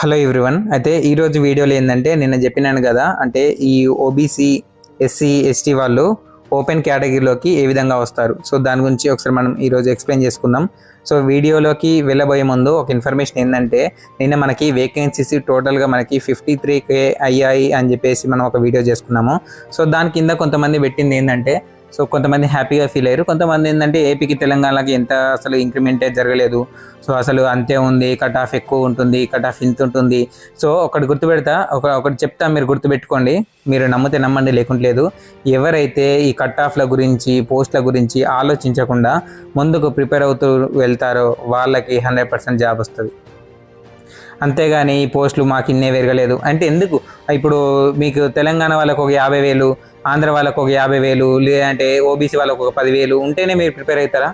Hello everyone. అయితే ఈరోజు వీడియోలో ఏంటంటే నిన్న చెప్పినాను కదా అంటే ఈ ఓబీసీ ఎస్సీ ఎస్టీ వాళ్ళు ఓపెన్ కేటగిరీలోకి ఏ విధంగా వస్తారు. సో దాని గురించి ఒకసారి మనం ఈరోజు ఎక్స్ప్లెయిన్ చేసుకుందాం. సో వీడియోలోకి వెళ్ళబోయే ముందు ఒక ఇన్ఫర్మేషన్ ఏంటంటే నిన్న మనకి వేకెన్సీస్ టోటల్గా మనకి ఫిఫ్టీ త్రీ కే అయ్యాయి అని చెప్పేసి మనం ఒక వీడియో చేసుకున్నాము. సో దాని కింద కొంతమంది పెట్టింది ఏంటంటే సో కొంతమంది హ్యాపీగా ఫీల్ అయ్యారు. కొంతమంది ఏంటంటే ఏపీకి తెలంగాణకి ఎంత అసలు ఇంక్రిమెంటే జరగలేదు. సో అసలు అంతే ఉంది కట్ ఆఫ్ ఎక్కువ ఉంటుంది కట్ ఆఫ్ ఇంత ఉంటుంది. సో ఒకటి గుర్తుపెడతా ఒక ఒకటి చెప్తా మీరు గుర్తుపెట్టుకోండి. మీరు నమ్మితే నమ్మండి లేకుంటలేదు ఎవరైతే ఈ కట్ ఆఫ్ల గురించి పోస్ట్ల గురించి ఆలోచించకుండా ముందుకు ప్రిపేర్ అవుతూ వెళ్తారో వాళ్ళకి హండ్రెడ్ పర్సెంట్ జాబ్ వస్తుంది. అంతేగాని ఈ పోస్టులు మాకు ఇన్నే పెరగలేదు అంటే ఎందుకు? ఇప్పుడు మీకు తెలంగాణ వాళ్ళకు ఒక యాభై వేలు ఆంధ్ర వాళ్ళకు ఒక యాభై వేలు లేదంటే ఓబీసీ వాళ్ళకు ఒక పదివేలు ఉంటేనే మీరు ప్రిపేర్ అవుతారా?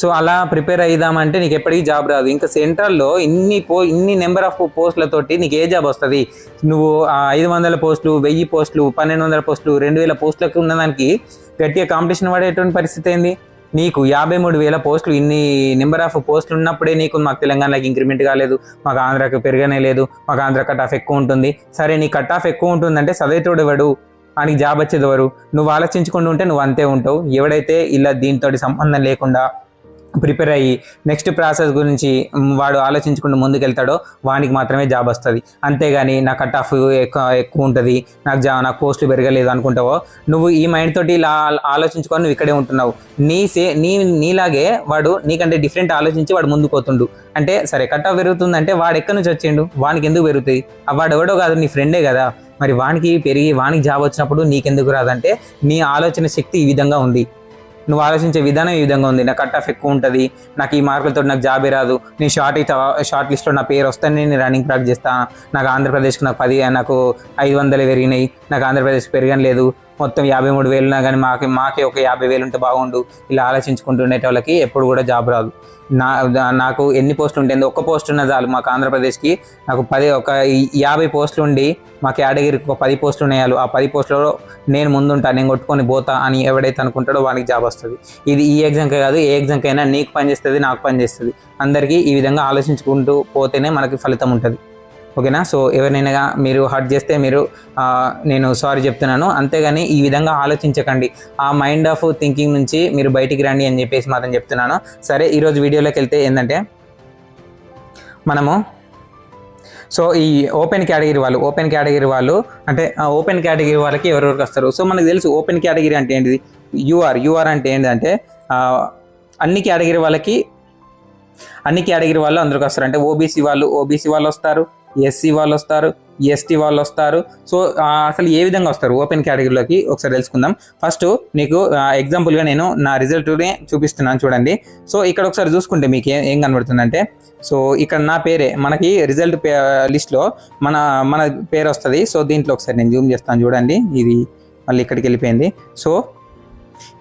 సో అలా ప్రిపేర్ అయిదామంటే నీకు ఎప్పటికీ జాబ్ రాదు. ఇంకా సెంట్రల్లో ఇన్ని పో ఇన్ని నెంబర్ ఆఫ్ పోస్టులతోటి నీకు ఏ జాబ్ వస్తుంది? నువ్వు ఐదు వందల పోస్టులు వెయ్యి పోస్టులు పన్నెండు వందల పోస్టులు రెండు వేల పోస్టులకు ఉన్నదానికి గట్టిగా కాంపిటీషన్ పడేటువంటి పరిస్థితి ఏంది? నీకు యాభై మూడు వేల పోస్టులు ఇన్ని నెంబర్ ఆఫ్ పోస్టులు ఉన్నప్పుడే నీకు మాకు తెలంగాణకి ఇంక్రిమెంట్ కాలేదు మాకు ఆంధ్రాకి పెరగనే లేదు మాకు ఆంధ్ర కట్ ఆఫ్ ఎక్కువ ఉంటుంది. సరే నీ కట్ ఆఫ్ ఎక్కువ ఉంటుందంటే చదివేటోడు ఎవడు? ఆయనకి జాబ్ వచ్చేది ఎవరు? నువ్వు ఆలోచించుకుంటూ ఉంటే నువ్వు అంతే ఉంటావు. ఎవడైతే ఇలా దీంతో సంబంధం లేకుండా ప్రిపేర్ అయ్యి నెక్స్ట్ ప్రాసెస్ గురించి వాడు ఆలోచించకుండా ముందుకెళ్తాడో వానికి మాత్రమే జాబ్ వస్తుంది. అంతేగాని నా కట్ ఆఫ్ ఎక్కువ ఎక్కువ ఉంటుంది నాకు జా నాకు పోస్టులు పెరగలేదు అనుకుంటావో నువ్వు ఈ మైండ్ తోటి ఇలా ఆలోచించుకొని నువ్వు ఇక్కడే ఉంటున్నావు. నీ సే నీ నీలాగే వాడు నీకంటే డిఫరెంట్ ఆలోచించి వాడు ముందుకు పోతుండు. అంటే సరే కట్ ఆఫ్ పెరుగుతుందంటే వాడు ఎక్కడి నుంచి వచ్చిండు? వానికి ఎందుకు పెరుగుతుంది ఆ వాడు ఎవడో కాదు నీ ఫ్రెండే కదా. మరి వానికి పెరిగి వానికి జాబ్ వచ్చినప్పుడు నీకెందుకు రాదంటే నీ ఆలోచన శక్తి ఈ విధంగా ఉంది. నువ్వు ఆలోచించే విధానం ఈ విధంగా ఉంది. నా కట్ ఆఫ్ ఎక్కువ ఉంటుంది. నాకు ఈ మార్కులతో నాకు జాబే రాదు. నేను షార్ట్ షార్ట్ లిస్ట్లో నా పేరు వస్తాను నేను రన్నింగ్ ట్రాక్ చేస్తాను నాకు ఆంధ్రప్రదేశ్కి నాకు పది నాకు ఐదు వందలు పెరిగినాయి. నాకు ఆంధ్రప్రదేశ్ పెరగని లేదు మొత్తం యాభై మూడు వేలున్నా కానీ మాకే మాకే ఒక యాభై వేలు ఉంటే బాగుండు. ఇలా ఆలోచించుకుంటుండే వాళ్ళకి ఎప్పుడు కూడా జాబ్ రాదు. నా నాకు ఎన్ని పోస్టులు ఉంటుంది ఒక్క పోస్ట్ ఉన్న చాలు మాకు ఆంధ్రప్రదేశ్కి. నాకు పది ఒక యాభై పోస్టులు ఉండి మా కేటగిరీకి ఒక పది పోస్టులు ఉన్నాయాలు. ఆ పది పోస్టులలో నేను ముందుంటా నేను కొట్టుకొని పోతా అని ఎవడైతే అనుకుంటాడో వానికి జాబ్ వస్తుంది. ఇది ఈ ఎగ్జామ్కే కాదు ఏ ఎగ్జామ్కి అయినా నీకు పనిచేస్తుంది నాకు పని చేస్తుంది. అందరికీ ఈ విధంగా ఆలోచించుకుంటూ పోతేనే మనకి ఫలితం ఉంటుంది. ఓకేనా? సో ఎవరినైనా మీరు హర్ట్ చేస్తే మీరు నేను సారీ చెప్తున్నాను. అంతేగాని ఈ విధంగా ఆలోచించకండి. ఆ మైండ్ ఆఫ్ థింకింగ్ నుంచి మీరు బయటికి రండి అని చెప్పేసి మాత్రం చెప్తున్నాను. సరే ఈరోజు వీడియోలోకి వెళ్తే ఏంటంటే మనము సో ఈ ఓపెన్ కేటగిరీ వాళ్ళు ఓపెన్ కేటగిరీ వాళ్ళు అంటే ఓపెన్ కేటగిరీ వాళ్ళకి ఎవరెవరికి వస్తారు? సో మనకు తెలుసు ఓపెన్ కేటగిరీ అంటే ఏంటిది? యూఆర్ యూఆర్ అంటే ఏంటంటే అన్ని కేటగిరీ వాళ్ళకి అన్ని కేటగిరీ వాళ్ళు అందరికి వస్తారు. అంటే ఓబీసీ వాళ్ళు ఓబీసీ వాళ్ళు వస్తారు. ఎస్సీ వాళ్ళు వస్తారు ఎస్టీ వాళ్ళు వస్తారు. సో అసలు ఏ విధంగా వస్తారు? ఓపెన్ కేటగిరీలోకి ఒకసారి తెలుసుకుందాం. ఫస్ట్ నీకు ఎగ్జాంపుల్గా నేను నా రిజల్ట్నే చూపిస్తున్నాను చూడండి. సో ఇక్కడ ఒకసారి చూసుకుంటే మీకు ఏం ఏం కనబడుతుందంటే సో ఇక్కడ నా పేరే మనకి రిజల్ట్ పే లిస్ట్లో మన మన పేరు వస్తుంది. సో దీంట్లో ఒకసారి నేను జూమ్ చేస్తాను చూడండి. ఇది మళ్ళీ ఇక్కడికి వెళ్ళిపోయింది. సో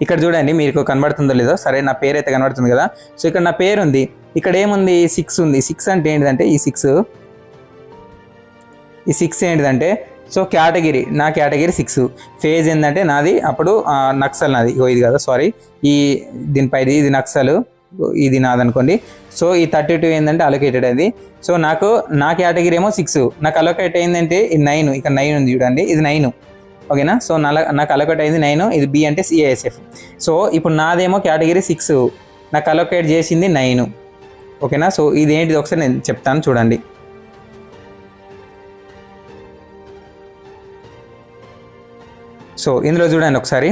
ఇక్కడ చూడండి మీకు కనబడుతుందో లేదో. సరే నా పేరు అయితే కనబడుతుంది కదా. సో ఇక్కడ నా పేరు ఉంది ఇక్కడ ఏముంది? సిక్స్ ఉంది. సిక్స్ అంటే ఏంటంటే ఈ సిక్స్ ఈ సిక్స్ ఏంటిదంటే సో కేటగిరీ నా కేటగిరీ సిక్స్ ఫేజ్ ఏంటంటే నాది అప్పుడు నక్సల్ నాది. ఇగో ఇది కదా సారీ ఈ దీనిపై ఇది ఇది నక్సల్ ఇది నాది అనుకోండి సో ఈ థర్టీ టూ ఏంటంటే అలొకేటెడ్ అది. సో నాకు నా కేటగిరీ ఏమో సిక్స్ నాకు అలొకేట్ అయిందంటే ఇది నైన్ ఇక్కడ నైన్ ఉంది చూడండి ఇది నైన్ ఓకేనా? సో నా నాకు అలొకేట్ అయింది నైన్ ఇది బి అంటే సిఏఎస్ఎఫ్ సో ఇప్పుడు నాదేమో కేటగిరీ సిక్స్ నాకు అలొకేట్ చేసింది నైన్ ఓకేనా? సో ఇది ఏంటిది? ఒకసారి నేను చెప్తాను చూడండి. సో ఇందులో చూడండి ఒకసారి.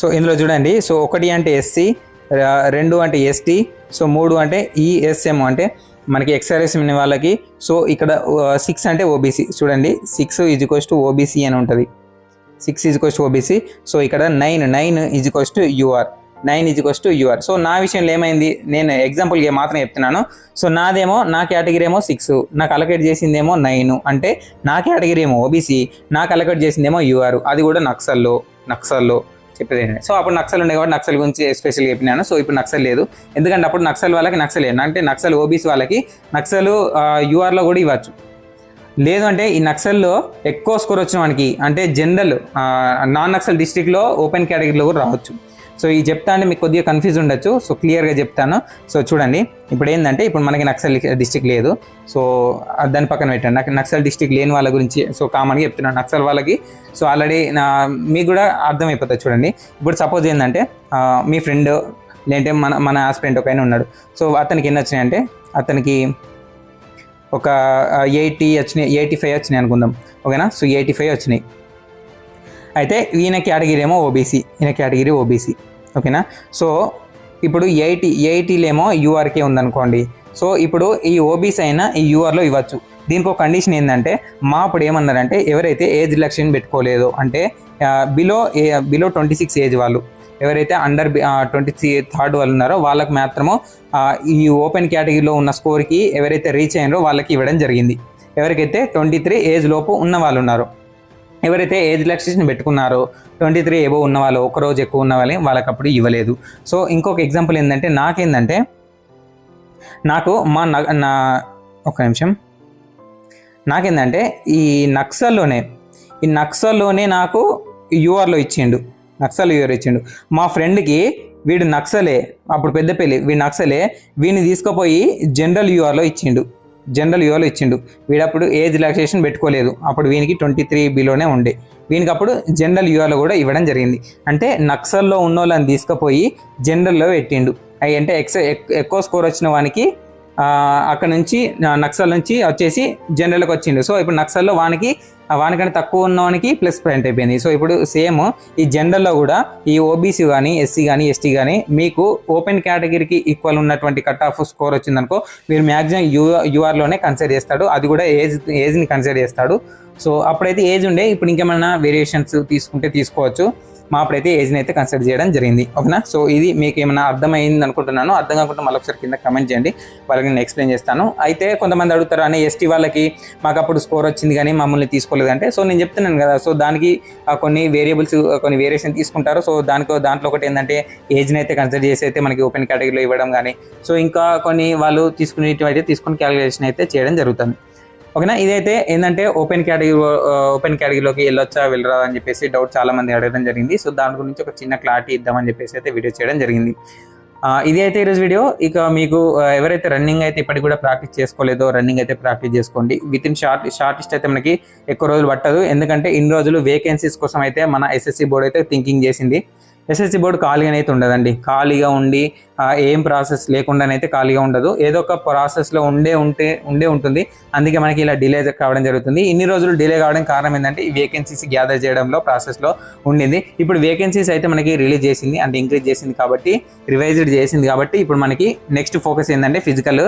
సో ఇందులో చూడండి సో ఒకటి అంటే ఎస్సీ రెండు అంటే ఎస్టీ సో మూడు అంటే ఈఎస్ఎం అంటే మనకి ఎక్స్ఆర్ఎస్ఎం వాళ్ళకి సో ఇక్కడ సిక్స్ అంటే ఓబీసీ చూడండి six is equals to OBC అని ఉంటుంది. Six is equals to OBC so ఇక్కడ nine nine is equals to UR nine is equals to UR so నా విషయంలో ఏమైంది? నేను ఎగ్జాంపుల్గా మాత్రం చెప్తున్నాను. సో నాదేమో నా కేటగిరీ ఏమో సిక్స్ నాకు అలకేట్ చేసిందేమో నైన్ అంటే నా కేటగిరీ ఏమో ఓబీసీ నాకు అలకేట్ చేసిందేమో యూఆర్ అది కూడా నక్సల్లో నక్సల్లో చెప్పేది ఏంటంటే. సో అప్పుడు నక్సల్ ఉండే కాబట్టి నక్సల్ గురించి స్పెషల్గా చెప్పినాను. సో ఇప్పుడు నక్సల్ లేదు. ఎందుకంటే అప్పుడు నక్సల్ వాళ్ళకి నక్సల్. అంటే నక్సల్ ఓబీసీ వాళ్ళకి నక్సల్ యూఆర్లో కూడా ఇవ్వచ్చు. లేదు అంటే ఈ నక్సల్లో ఎక్కువ స్కోర్ వచ్చిన వానికి అంటే జనరల్ నాన్ నక్సల్ డిస్టిక్లో ఓపెన్ కేటగిరీలో కూడా రావచ్చు. సో ఈ చెప్తా అంటే మీకు కొద్దిగా కన్ఫ్యూజ్ ఉండొచ్చు. సో క్లియర్గా చెప్తాను. సో చూడండి ఇప్పుడు ఏంటంటే ఇప్పుడు మనకి నక్సల్ డిస్టిక్ లేదు. సో దాని పక్కన పెట్టండి. నాకు నక్సల్ డిస్టిక్ లేని వాళ్ళ గురించి సో కామన్గా చెప్తున్నాను నక్సల్ వాళ్ళకి. సో ఆల్రెడీ నా మీకు కూడా అర్థమైపోతుంది చూడండి. ఇప్పుడు సపోజ్ ఏంటంటే మీ ఫ్రెండ్ లేదంటే మన మన ఆస్పిరెంట్ ఒక ఆయన ఉన్నాడు. సో అతనికి ఎన్ని వచ్చినాయి అంటే అతనికి ఒక ఎయిటీ వచ్చినాయి ఎయిటీ ఫైవ్ వచ్చినాయి అనుకుందాం. ఓకేనా? సో ఎయిటీ ఫైవ్ వచ్చినాయి. అయితే ఈయన కేటగిరీ ఏమో ఓబీసీ ఈయన కేటగిరీ ఓబీసీ ఓకేనా? సో ఇప్పుడు ఎయిటీ ఎయిటీలేమో యూఆర్కే ఉందనుకోండి. సో ఇప్పుడు ఈ ఓబీసీ అయినా ఈ యూఆర్లో ఇవ్వచ్చు. దీనికి ఒక కండిషన్ ఏంటంటే మా అప్పుడు ఏమన్నారంటే ఎవరైతే ఏజ్ రిలక్షన్ పెట్టుకోలేదో అంటే below below twenty six age వాళ్ళు ఎవరైతే అండర్ ట్వంటీ త్రీ థర్డ్ వాళ్ళు ఉన్నారో వాళ్ళకి మాత్రము ఈ ఓపెన్ కేటగిరీలో ఉన్న స్కోర్కి ఎవరైతే రీచ్ అయ్యారో వాళ్ళకి ఇవ్వడం జరిగింది. ఎవరికైతే ట్వంటీ త్రీ ఏజ్ లోపు ఉన్న వాళ్ళు ఉన్నారో ఎవరైతే ఏజ్ రిలాక్సేషన్ పెట్టుకున్నారో ట్వంటీ త్రీ ఏవో ఉన్న వాళ్ళు ఒక రోజు ఎక్కువ ఉన్న వాళ్ళని వాళ్ళకి అప్పుడు ఇవ్వలేదు. సో ఇంకొక ఎగ్జాంపుల్ ఏంటంటే నాకేంటంటే నాకు మా న- నా ఒక నిమిషం. నాకేంటంటే ఈ నక్సల్లోనే ఈ నక్సల్లోనే నాకు యూఆర్లో ఇచ్చిండు. నక్సల్ యూఆర్ ఇచ్చిండు. మా ఫ్రెండ్కి వీడు నక్సలే అప్పుడు పెద్దపల్లి వీడు నక్సలే వీడిని తీసుకుపోయి జనరల్ యూఆర్లో ఇచ్చిండు. జనరల్ యువలు ఇచ్చిండు. వీడప్పుడు ఏజ్ రిలాక్సేషన్ పెట్టుకోలేదు. అప్పుడు వీనికి ట్వంటీ త్రీ బిలోనే ఉండే. వీనికి అప్పుడు జనరల్ యువలో కూడా ఇవ్వడం జరిగింది. అంటే నక్సల్లో ఉన్న వాళ్ళని తీసుకుపోయి జనరల్లో పెట్టిండు. అవి అంటే ఎక్స్ ఎక్- ఎక్కువ స్కోర్ వచ్చిన వానికి అక్కడ నుంచి నక్సల్ నుంచి వచ్చేసి జనరల్కి వచ్చిండు. సో ఇప్పుడు నక్సల్లో వానికి వానికంటే తక్కువ ఉన్నవానికి ప్లస్ పాయింట్ అయిపోయింది. సో ఇప్పుడు సేమ్ ఈ జనరల్లో కూడా ఈ ఓబీసీ కానీ ఎస్సీ కానీ ఎస్టీ కానీ మీకు ఓపెన్ కేటగిరీకి ఈక్వల్ ఉన్నటువంటి కట్ ఆఫ్ స్కోర్ వచ్చిందనుకో మీరు మ్యాక్సిమం యూ యూఆర్లోనే కన్సిడర్ చేస్తాడు. అది కూడా ఏజ్ ఏజ్ని కన్సిడర్ చేస్తాడు. సో అప్పుడైతే ఏజ్ ఉండే ఇప్పుడు ఇంకేమైనా వేరియేషన్స్ తీసుకుంటే తీసుకోవచ్చు. మా అప్పుడైతే ఏజ్ని అయితే కన్సిడర్ చేయడం జరిగింది. ఓకేనా? సో ఇది మీకు ఏమైనా అర్థమైంది అనుకుంటున్నాను. అర్థం కాకుండా మళ్ళీ ఒకసారి కింద కమెంట్ చేయండి. వాళ్ళకి నేను ఎక్స్ప్లెయిన్ చేస్తాను. అయితే కొంతమంది అడుగుతారు అని ఎస్టీ వాళ్ళకి మాకు అప్పుడు స్కోర్ వచ్చింది కానీ మమ్మల్ని తీసుకోలేదంటే సో నేను చెప్తున్నాను కదా సో దానికి కొన్ని వేరియబుల్స్ కొన్ని వేరియేషన్ తీసుకుంటారు. సో దానికి దాంట్లో ఒకటి ఏంటంటే ఏజ్ని అయితే కన్సిడర్ చేసి అయితే మనకి ఓపెన్ కేటగిరీలో ఇవ్వడం కానీ సో ఇంకా కొన్ని వాళ్ళు తీసుకునేటివి తీసుకుని క్యాలిక్యులేషన్ అయితే చేయడం జరుగుతుంది. ఓకేనా? ఇదైతే ఏంటంటే ఓపెన్ కేటగిరీ ఓపెన్ కేటగిరీలోకి వెళ్ళొచ్చా వెళ్ళరా అని చెప్పేసి డౌట్ చాలా మంది అడగడం జరిగింది. సో దాని గురించి ఒక చిన్న క్లారిటీ ఇద్దామని చెప్పేసి అయితే వీడియో చేయడం జరిగింది. ఇది అయితే ఈరోజు వీడియో ఇక మీకు ఎవరైతే రన్నింగ్ అయితే ఇప్పటికి కూడా ప్రాక్టీస్ చేసుకోలేదో రన్నింగ్ అయితే ప్రాక్టీస్ చేసుకోండి. విత్ ఇన్ షార్ట్ షార్టెస్ట్ అయితే మనకి ఎక్కువ రోజులు పట్టదు. ఎందుకంటే ఇన్ని రోజులు వేకెన్సీస్ కోసం అయితే మన ఎస్ఎస్సి బోర్డు అయితే థింకింగ్ చేసింది. ఎస్ఎస్సి బోర్డు ఖాళీగా అయితే ఉండదండి. ఖాళీగా ఉండి ఏం ప్రాసెస్ లేకుండానైతే ఖాళీగా ఉండదు. ఏదో ఒక ప్రాసెస్లో ఉండే ఉంటే ఉండే ఉంటుంది. అందుకే మనకి ఇలా డిలే కావడం జరుగుతుంది. ఇన్ని రోజులు డిలే కావడం కారణం ఏంటంటే ఈ వేకెన్సీస్ గ్యాదర్ చేయడంలో ప్రాసెస్లో ఉండింది. ఇప్పుడు వేకెన్సీస్ అయితే మనకి రిలీజ్ చేసింది అంటే ఇంక్రీజ్ చేసింది కాబట్టి రివైజ్డ్ చేసింది కాబట్టి ఇప్పుడు మనకి నెక్స్ట్ ఫోకస్ ఏంటంటే ఫిజికల్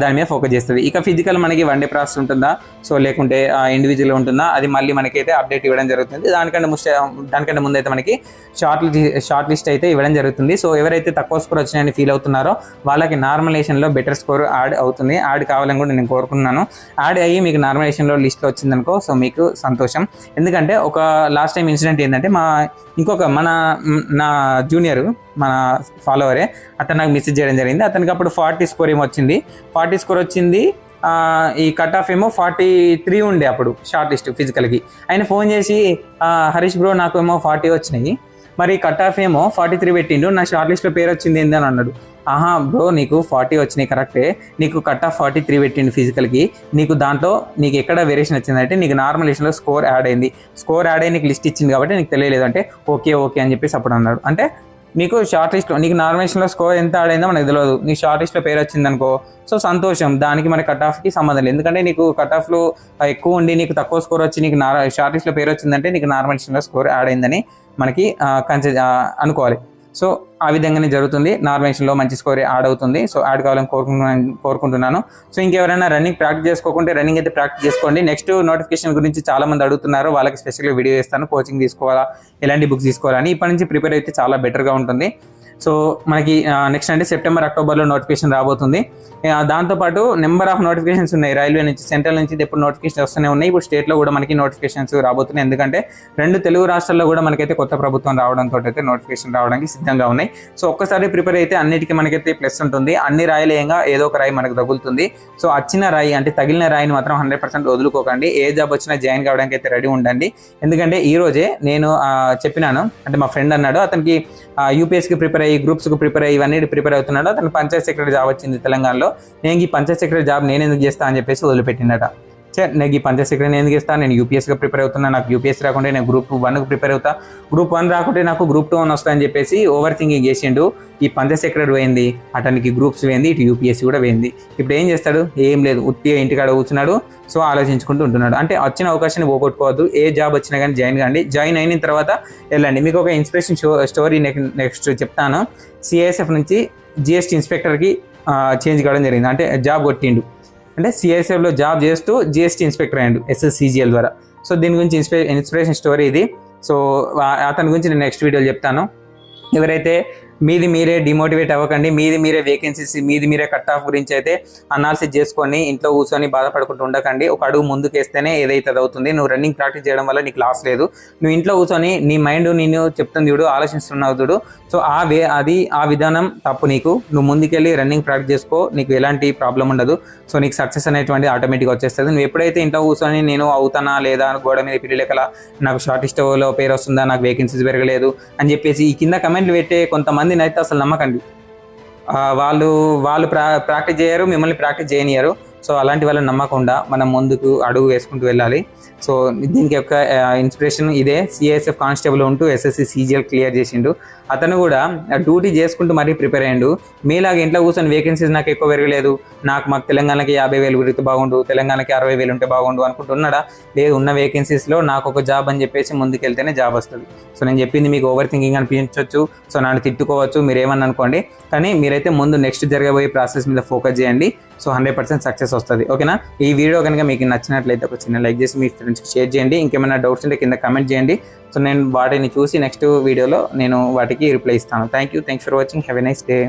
దాని మీద ఫోకస్ చేస్తుంది. ఇక ఫిజికల్ మనకి వన్ డే ప్రాసెస్ ఉంటుందా? సో లేకుంటే ఇండివిజువల్ ఉంటుందా? అది మళ్ళీ మనకైతే అప్డేట్ ఇవ్వడం జరుగుతుంది. దానికంటే ముష్ట దానికంటే ముందు అయితే మనకి షార్ట్ షార్ట్ లిస్ట్ అయితే ఇవ్వడం జరుగుతుంది. సో ఎవరైతే తక్కువ స్కోర్ వచ్చినాయని ఫీల్ అవుతున్నారో వాళ్ళకి నార్మలైజేషన్లో బెటర్ స్కోర్ యాడ్ అవుతుంది. యాడ్ కావాలని కూడా నేను కోరుకున్నాను యాడ్ అయ్యి మీకు నార్మలైజేషన్లో లిస్ట్లో వచ్చిందనుకో సో మీకు సంతోషం. ఎందుకంటే ఒక లాస్ట్ టైం ఇన్సిడెంట్ ఏంటంటే మా ఇంకొక మన నా జూనియర్ మన ఫాలోవరే అతను నాకు మెసేజ్ చేయడం జరిగింది. అతనికి అప్పుడు ఫార్టీ స్కోర్ ఏమో వచ్చింది. ఫార్టీ స్కోర్ వచ్చింది. ఈ కట్ ఆఫ్ ఏమో ఫార్టీ త్రీ ఉండే అప్పుడు షార్ట్ లిస్ట్ ఫిజికల్కి ఆయన ఫోన్ చేసి హరీష్ బ్రో నాకు ఏమో ఫార్టీ వచ్చినాయి. మరి కట్ ఆఫ్ ఏమో ఫార్టీ త్రీ పెట్టిండు. నా షార్ట్ లిస్ట్లో పేరు వచ్చింది ఏంది అని అన్నాడు. ఆహా బ్రో నీకు ఫార్టీ వచ్చినాయి కరెక్టే నీకు కట్ ఆఫ్ ఫార్టీ త్రీ పెట్టిండు ఫిజికల్కి నీకు దాంట్లో నీకు ఎక్కడ వేరియేషన్ వచ్చిందంటే నీకు నార్మల్ లిస్ట్లో స్కోర్ యాడ్ అయింది. స్కోర్ యాడ్ అయ్యి నీకు లిస్ట్ ఇచ్చింది కాబట్టి నీకు తెలియలేదు అంటే ఓకే ఓకే అని చెప్పేసి అప్పుడు అన్నాడు. అంటే నీకు షార్ట్ లిస్ట్లో నీకు నామినేషన్లో స్కోర్ ఎంత ఆడైందో మనకు తెలియదు నీ షార్ట్ లిస్ట్లో పేరు వచ్చిందనుకో సో సంతోషం. దానికి మన కట్ ఆఫ్కి సంబంధం లేదు. ఎందుకంటే నీకు కట్ ఆఫ్లో ఎక్కువ ఉండి నీకు తక్కువ స్కోర్ వచ్చి నీకు నార్ షార్ట్ లిస్ట్లో పేరు వచ్చిందంటే నీకు నార్మల్ స్కోర్ యాడ్ అయిందని మనకి కన్సిడర్ అనుకోవాలి. సో ఆ విధంగానే జరుగుతుంది. నార్మేషన్లో మంచి స్కోర్ యాడ్ అవుతుంది. సో యాడ్ కావాలని కోరుకుంటున్నాను కోరుకుంటున్నాను. సో ఇంకెవరైనా రన్నింగ్ ప్రాక్టీస్ చేసుకోకుంటే రన్నింగ్ అయితే ప్రాక్టీస్ చేసుకోండి. నెక్స్ట్ నోటిఫికేషన్ గురించి చాలామంది అడుగుతున్నారు. వాళ్ళకి స్పెషల్గా వీడియో ఇస్తాను. కోచింగ్ తీసుకోవాలా? ఎలాంటి బుక్స్ తీసుకోవాలని ఇప్పటి నుంచి ప్రిపేర్ అయితే చాలా బెటర్గా ఉంటుంది. సో మనకి నెక్స్ట్ అంటే సెప్టెంబర్ అక్టోబర్లో నోటిఫికేషన్ రాబోతుంది. దాంతోపాటు నెంబర్ ఆఫ్ నోటిఫికేషన్స్ ఉన్నాయి. రైల్వే నుంచి సెంట్రల్ నుంచి ఎప్పుడు నోటిఫికేషన్ వస్తూనే ఉన్నాయి. ఇప్పుడు స్టేట్లో కూడా మనకి నోటిఫికేషన్స్ రాబోతున్నాయి. ఎందుకంటే రెండు తెలుగు రాష్ట్రాల్లో కూడా మనకైతే కొత్త ప్రభుత్వం రావడంతో అయితే నోటిఫికేషన్ రావడానికి సిద్ధంగా ఉన్నాయి. సో ఒక్కసారి ప్రిపేర్ అయితే అన్నిటికీ మనకైతే ప్లస్ ఉంటుంది. అన్ని రాయలేయంగా ఏదో ఒక రాయి మనకు తగులుతుంది. సో వచ్చిన రాయి అంటే తగిలిన రాయిని మాత్రం హండ్రెడ్ పర్సెంట్ వదులుకోకండి. ఏ జాబ్ వచ్చినా జాయిన్ కావడానికి అయితే రెడీ ఉండండి. ఎందుకంటే ఈ రోజే నేను చెప్పినాను. అంటే మా ఫ్రెండ్ అన్నాడు అతనికి యూపీఎస్కి ప్రిపేర్ ఈ గ్రూప్స్కి ప్రిపేర్ అయ్యి ఇవన్నీ ప్రిపేర్ అవుతున్నాడు అతను పంచాయత్ సెక్రటరీ జాబ్ వచ్చింది తెలంగాణలో. నేను ఈ పంచాయత్ సెక్రటరీ జాబ్ నేను ఎందుకు చేస్తాను అని చెప్పేసి వదిలిపెట్టినట చే నేను ఈ పంచాయత్ సెక్రటరీ నేను ఎందుకు చేస్తాను నేను యూపీఎస్గా ప్రిపేర్ అవుతున్నా నాకు యూపీఎస్ రాకుంటే నేను గ్రూప్ వన్కి ప్రిపేర్ అవుతా. గ్రూప్ వన్ రాకుంటే నాకు గ్రూప్ టూ వన్ వస్తా అని చెప్పేసి ఓవర్ థింకింగ్ చేసిండు. ఈ పంచాయత్ సెక్రటరీ పోయింది అతనికి గ్రూప్స్ పోయింది ఇటు యూపీఎస్సీ కూడా పోయింది. ఇప్పుడు ఏం చేస్తాడు? ఏం లేదు ఉట్టిగా ఇంటికాడ కూర్చున్నాడు. సో ఆలోచించుకుంటూ ఉంటున్నాడు. అంటే వచ్చిన అవకాశాన్ని పోగొట్టుకోవద్దు. ఏ జాబ్ వచ్చినా కానీ జాయిన్ కాండి. జాయిన్ అయిన తర్వాత వెళ్ళండి. మీకు ఒక ఇన్స్పిరేషన్ షో స్టోరీ నెక్స్ట్ చెప్తాను. సిఐఎస్ఎఫ్ నుంచి జిఎస్టీ ఇన్స్పెక్టర్కి చేంజ్ కావడం జరిగింది. అంటే జాబ్ కొట్టిండు. అంటే సిఐఎస్ఎఫ్లో జాబ్ చేస్తూ జిఎస్టీ ఇన్స్పెక్టర్ అయ్యాడు ఎస్ఎస్సిజిఎల్ ద్వారా. సో దీని గురించి ఇన్స్పి ఇన్స్పిరేషన్ స్టోరీ ఇది. సో అతని గురించి నేను నెక్స్ట్ వీడియోలో చెప్తాను. ఎవరైతే మీది మీరే డిమోటివేట్ అవ్వకండి మీది మీరే వేకెన్సీస్ మీది మీరే కట్ ఆఫ్ గురించి అయితే అనాలిసిస్ చేసుకొని ఇంట్లో కూర్చొని బాధపడుకుంటూ ఉండకండి. ఒక అడుగు ముందుకు వేస్తేనే ఏదైతే అది అవుతుంది నువ్వు రన్నింగ్ ప్రాక్టీస్ చేయడం వల్ల నీకు లాస్ లేదు. నువ్వు ఇంట్లో కూర్చొని నీ మైండ్ నేను చెప్తుంది చూడు ఆలోచిస్తున్నావు చూడు. సో ఆ వే అది ఆ విధానం తప్పు నీకు. నువ్వు ముందుకెళ్ళి రన్నింగ్ ప్రాక్టీస్ చేసుకో నీకు ఎలాంటి ప్రాబ్లం ఉండదు. సో నీకు సక్సెస్ అనేటువంటి ఆటోమేటిక్గా వచ్చేస్తుంది. నువ్వు ఎప్పుడైతే ఇంట్లో కూర్చొని నేను అవుతానా లేదా గోడ మీద పిల్లలకలా నాకు షార్ట్ ఇస్టోలో పేరు వస్తుందా నాకు వేకెన్సీస్ పెరగలేదు అని చెప్పేసి ఈ కింద కమెంట్లు పెట్టే కొంతమంది కొంతమందిని అయితే అసలు నమ్మకండి. వాళ్ళు వాళ్ళు ప్రా ప్రాక్టీస్ చేయరు మిమ్మల్ని ప్రాక్టీస్ చేయనియరు సో అలాంటి వాళ్ళని నమ్మకుండా మనం ముందుకు అడుగు వేసుకుంటూ వెళ్ళాలి. సో దీనికి యొక్క ఇన్స్పిరేషన్ ఇదే. సిఐఎస్ఎఫ్ కానిస్టేబుల్ ఉంటూ ఎస్ఎస్సి సీజీఎల్ క్లియర్ చేసిండు. అతను కూడా డ్యూటీ చేసుకుంటూ మరీ ప్రిపేర్ అయ్యిండు. మీలాగా ఇంట్లో కూర్చొని వేకెన్సీస్ నాకు ఎక్కువ పెరగలేదు. నాకు మాకు తెలంగాణకి యాభై వేలు గురితే బాగుండు తెలంగాణకి అరవై వేలు ఉంటే బాగుండు అనుకుంటున్నాడా? లేదు ఉన్న వేకెన్సీస్లో నాకు ఒక జాబ్ అని చెప్పేసి ముందుకెళ్తేనే జాబ్ వస్తుంది. సో నేను చెప్పింది మీకు ఓవర్ థింకింగ్ అనిపించవచ్చు సో నన్ను తిట్టుకోవచ్చు మీరు ఏమని అనుకోండి. కానీ మీరైతే ముందు నెక్స్ట్ జరగబోయే ప్రాసెస్ మీద ఫోకస్ చేయండి. సో హండ్రెడ్ పర్సెంట్ సక్సెస్ వస్తుంది. ఓకేనా? ఈ వీడియో కనుక మీకు నచ్చినట్లయితే ఒక చిన్న లైక్ చేసి మీ ఫ్రెండ్స్కి షేర్ చేయండి. ఇంకేమైనా డౌట్స్ ఉంటే కింద కమెంట్ చేయండి. సో నేను వాటిని చూసి నెక్స్ట్ వీడియోలో నేను వాటికి రిప్లై ఇస్తాను. Thank you thanks for watching. Have a nice day.